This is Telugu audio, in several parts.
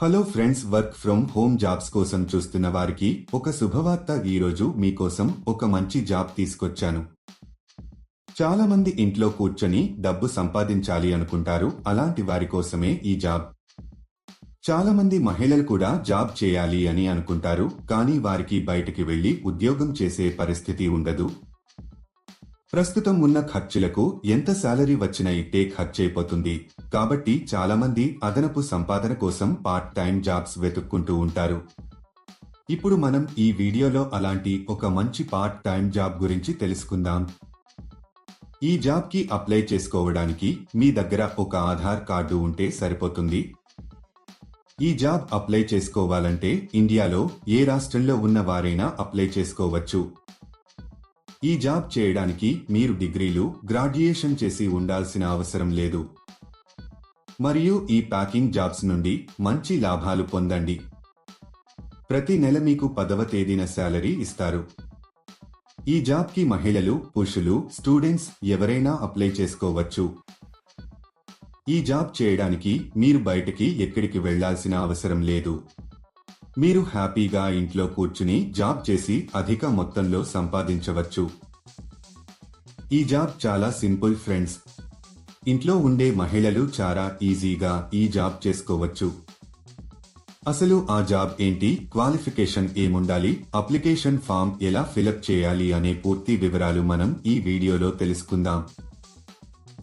Hello friends work from home jobs కోసం చూస్తున్న వారికి ఒక శుభవార్త ఈరోజు మీకోసం ఒక మంచి జాబ్ తీసుకొచ్చాను. చాలా మంది ఇంట్లో కూర్చొని డబ్బు సంపాదించాలి అనుకుంటారు అలాంటి వారి కోసమే ఈ జాబ్. చాలా మంది మహిళలు కూడా జాబ్ చేయాలి అని అనుకుంటారు కానీ వారికి బయటికి వెళ్ళి ఉద్యోగం చేసే పరిస్థితి ఉండదు ప్రస్తుతం ఉన్న ఖర్చులకు ఎంత శాలరీ వచ్చినా ఇట్టే ఖర్చయిపోతుంది కాబట్టి చాలామంది అదనపు సంపాదన కోసం పార్ట్ టైం జాబ్స్ వెతుక్కుంటూ ఉంటారు. ఇప్పుడు మనం ఈ వీడియోలో అలాంటి ఒక మంచి పార్ట్ టైం జాబ్ గురించి తెలుసుకుందాం. ఈ జాబ్కి అప్లై చేసుకోవడానికి మీ దగ్గర ఒక ఆధార్ కార్డు ఉంటే సరిపోతుంది. ఈ జాబ్ అప్లై చేసుకోవాలంటే ఇండియాలో ఏ రాష్ట్రంలో ఉన్న వారైనా అప్లై చేసుకోవచ్చు. ఈ జాబ్ చేయడానికి మీరు డిగ్రీలు గ్రాడ్యుయేషన్ చేసి ఉండాల్సిన అవసరం లేదు. మరియు ఈ ప్యాకింగ్ జాబ్స్ నుండి మంచి లాభాలు పొందండి. ప్రతి నెల మీకు పదవ తేదీన శాలరీ ఇస్తారు. ఈ జాబ్కి మహిళలు పురుషులు స్టూడెంట్స్ ఎవరైనా అప్లై చేసుకోవచ్చు. ఈ జాబ్ చేయడానికి మీరు బయటికి ఎక్కడికి వెళ్ళాల్సిన అవసరం లేదు. మీరు హ్యాపీగా ఇంట్లో కూర్చుని జాబ్ చేసి అధిక మొత్తంలో సంపాదించవచ్చు. ఈ జాబ్ చాలా సింపుల్ ఫ్రెండ్స్. ఇంట్లో ఉండే మహిళలు చాలా ఈజీగా ఈ జాబ్ చేసుకోవచ్చు. అసలు ఆ జాబ్ ఏంటి? క్వాలిఫికేషన్ ఏముండాలి? అప్లికేషన్ ఫామ్ ఎలా ఫిలప్ చేయాలి అనే పూర్తి వివరాలు మనం ఈ వీడియోలో తెలుసుకుందాం.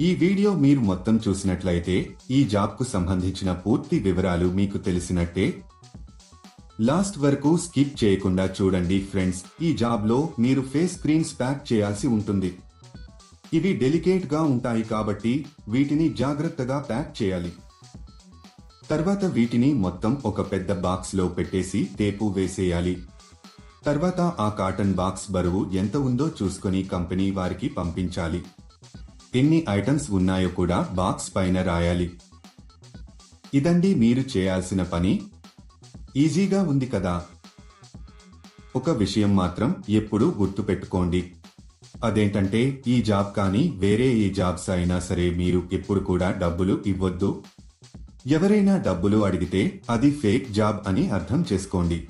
ఈ వీడియో మీరు మొత్తం చూసినట్లయితే ఈ జాబ్కు సంబంధించిన పూర్తి వివరాలు మీకు తెలిసినట్టే లాస్ట్ వరకు స్కిప్ చేయకుండా చూడండి ఫ్రెండ్స్ ఈ జాబ్లో మీరు ఫేస్ స్క్రీన్స్ ప్యాక్ చేయాల్సి ఉంటుంది. ఇవి డెలికేట్గా ఉంటాయి కాబట్టి వీటిని జాగ్రత్తగా ప్యాక్ చేయాలి. తర్వాత వీటిని మొత్తం ఒక పెద్ద బాక్స్లో పెట్టేసి టేపు వేసేయాలి. తర్వాత ఆ కాటన్ బాక్స్ బరువు ఎంత ఉందో చూసుకొని కంపెనీ వారికి పంపించాలి. ఎన్ని ఐటమ్స్ ఉన్నాయో కూడా బాక్స్ పైన రాయాలి. ఇదండి మీరు చేయాల్సిన పని. ఈజీగా ఉంది కదా. ఒక విషయం మాత్రం ఎప్పుడూ గుర్తుపెట్టుకోండి. అదేంటంటే ఈ జాబ్ కానీ వేరే ఏ జాబ్స్ అయినా సరే మీరు ఎప్పుడు కూడా డబ్బులు ఇవ్వద్దు. ఎవరైనా డబ్బులు అడిగితే అది ఫేక్ జాబ్ అని అర్థం చేసుకోండి.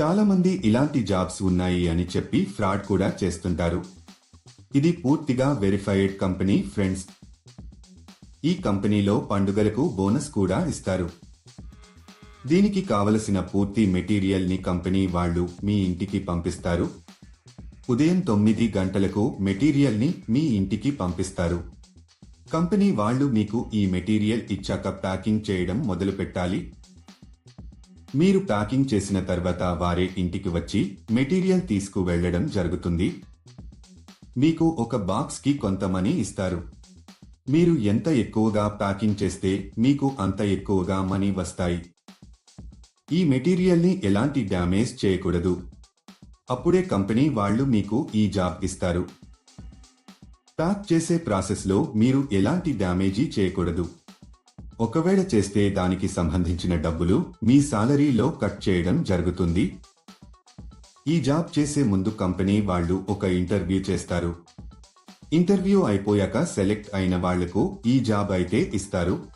చాలామంది ఇలాంటి జాబ్స్ ఉన్నాయి అని చెప్పి ఫ్రాడ్ కూడా చేస్తుంటారు. ఇది పూర్తిగా వెరిఫైడ్ కంపెనీ ఫ్రెండ్స్. ఈ కంపెనీలో పండుగలకు బోనస్ కూడా ఇస్తారు. దీనికి కావలసిన పూర్తి మెటీరియల్ని కంపెనీ వాళ్ళు మీ ఇంటికి పంపిస్తారు. ఉదయం తొమ్మిది గంటలకు మెటీరియల్ని మీ ఇంటికి పంపిస్తారు. కంపెనీ వాళ్ళు మీకు ఈ మెటీరియల్ ఇచ్చాక ప్యాకింగ్ చేయడం మొదలు పెట్టాలి మీరు ప్యాకింగ్ చేసిన తర్వాత వారే ఇంటికి వచ్చి మెటీరియల్ తీసుకు వెళ్ళడం జరుగుతుంది. మీకు ఒక బాక్స్కి కొంత మనీ ఇస్తారు. మీరు ఎంత ఎక్కువగా ప్యాకింగ్ చేస్తే మీకు అంత ఎక్కువగా మనీ వస్తాయి. ఈ మెటీరియల్ని ఎలాంటి డ్యామేజ్ చేయకూడదు. అప్పుడే కంపెనీ వాళ్ళు మీకు ఈ జాబ్ ఇస్తారు. ప్యాక్ చేసే ప్రాసెస్లో మీరు ఎలాంటి డ్యామేజీ చేయకూడదు. ఒకవేళ చేస్తే దానికి సంబంధించిన డబ్బులు మీ సాలరీలో కట్ చేయడం జరుగుతుంది. ఈ జాబ్ చేసే ముందు కంపెనీ వాళ్ళు ఒక ఇంటర్వ్యూ చేస్తారు. ఇంటర్వ్యూ అయిపోయాక సెలెక్ట్ అయిన వాళ్ళకు ఈ జాబ్ అయితే ఇస్తారు.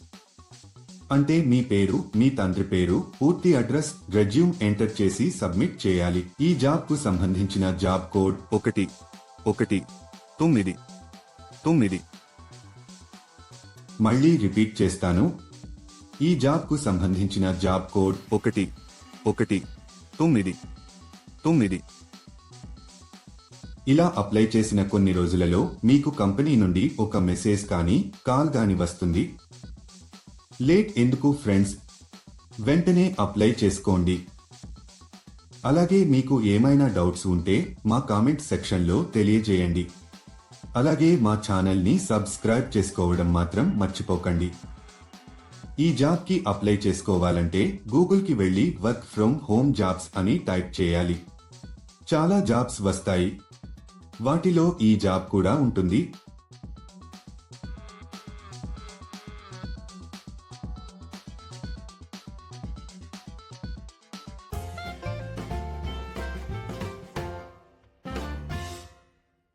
అంటే మీ పేరు మీ తండ్రి పేరు పూర్తి అడ్రస్ రెజ్యూమ్ ఎంటర్ చేసి సబ్మిట్ చేయాలి. ఈ జాబ్కు సంబంధించిన జాబ్ కోడ్ ఒకటి ఒకటి తొమ్మిది తొమ్మిది. మళ్ళీ రిపీట్ చేస్తాను. ఈ జాబ్కు సంబంధించిన జాబ్ కోడ్ ఒకటి ఒకటి తొమ్మిది తొమ్మిది. ఇలా అప్లై చేసిన కొన్ని రోజులలో మీకు కంపెనీ నుండి ఒక మెసేజ్ కానీ కాల్ గాని వస్తుంది. లేట్ ఎందుకు ఫ్రెండ్స్? వెంటనే అప్లై చేసుకోండి. అలాగే మీకు ఏమైనా డౌట్స్ ఉంటే మా కామెంట్ సెక్షన్లో తెలియజేయండి. అలాగే మా ఛానల్ని సబ్స్క్రైబ్ చేసుకోవడం మాత్రం మర్చిపోకండి. ఈ జాబ్కి అప్లై చేసుకోవాలంటే గూగుల్కి వెళ్ళి వర్క్ ఫ్రమ్ హోమ్ జాబ్స్ అని టైప్ చేయాలి. చాలా జాబ్స్ వస్తాయి. వాటిలో ఈ జాబ్ కూడా ఉంటుంది.